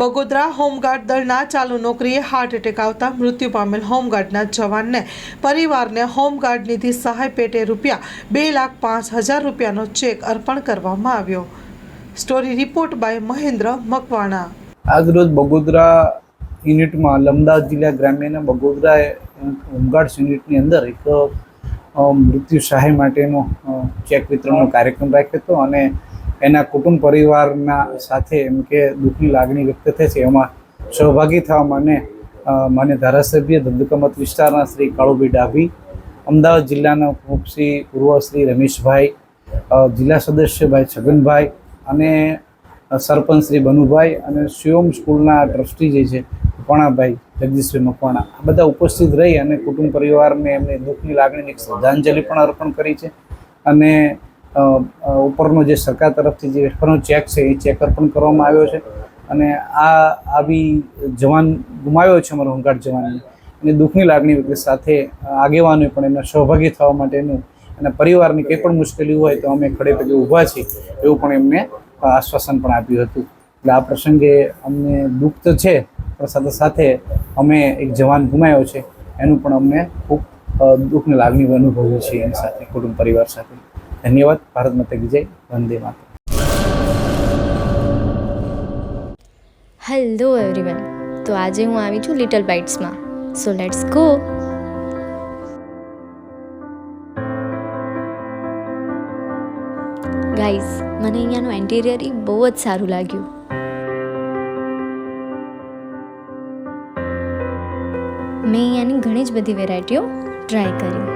Bagodara home guard દળના ચાલુ નોકરીએ heart attack આવતા મૃત્યુ પામેલ હોમગાર્ડના જવાનને પરિવારને હોમગાર્ડ નિધિ સહાય પેટે રૂપિયા બે લાખ પાંચ હજાર રૂપિયાનો ચેક અર્પણ કરવામાં આવ્યો. Story report by Mahendra Makwana. આજરોજ બગોદરા યુનિટમાં અમદાવાદ જિલ્લા ગ્રામ્યના બગોદરા હોમગાર્ડ્સ યુનિટની અંદર એક મૃત્યુ સહાય માટેનો ચેક વિતરણનો કાર્યક્રમ રાખ્યો હતો અને એના કુટુંબ પરિવારના સાથે એમ કે દુઃખની લાગણી વ્યક્ત થઈ છે. એમાં સહભાગી થવા મને મને ધારાસભ્ય ધંધુકમત વિસ્તારના શ્રી કાળુભાઈ ડાભી, અમદાવાદ જિલ્લાના ઉપશ્રી શ્રી પૂર્વ શ્રી રમેશભાઈ જિલ્લા સદસ્ય ભાઈ છગનભાઈ અને સરપંચ શ્રી બનુભાઈ અને શિવમ સ્કૂલના ટ્રસ્ટી જે છે મકવાણાભાઈ જગદીશભાઈ મકવાણા, આ બધા ઉપસ્થિત રહી અને કુટુંબ પરિવારને એમની દુઃખની લાગણીની એક શ્રદ્ધાંજલિ પણ અર્પણ કરી છે. અને ઉપરનો જે સરકાર તરફથી જે રેફરનો ચેક છે, એ ચેક અર્પણ કરવામાં આવ્યો છે. અને આ આવી જવાન ગુમાવ્યો છે અમારો હોમગાર્ડ જવાનને. અને દુઃખની લાગણી વ્યક્તિ સાથે આગેવાનોએ પણ એમના સહભાગી થવા માટેનું અને પરિવારની કંઈ પણ મુશ્કેલી હોય તો અમે ખડે પગે ઊભા છીએ એવું પણ એમને આશ્વાસન પણ આપ્યું હતું. એટલે આ પ્રસંગે અમને દુઃખ તો છે, પણ સાથે સાથે અમે એક જવાન ગુમાવ્યો છે. એનું પણ અમને ખૂબ દુઃખની લાગણી અનુભવીએ છીએ એની સાથે, કુટુંબ પરિવાર સાથે. ધન્યવાદ. ભારત માતા કી જય. વંદે માતા હેલો એવરીવન તો આજે હું આવી છું લિટલ બાઇટ્સમાં સો લેટ્સ ગો ગાઈઝ મને અહીંયાનું એન્ટિરિયર ઈ બહુ જ સારું લાગ્યું. મેં અહીંયાની ઘણી જ બધી વેરાયટીઓ ટ્રાય કરી.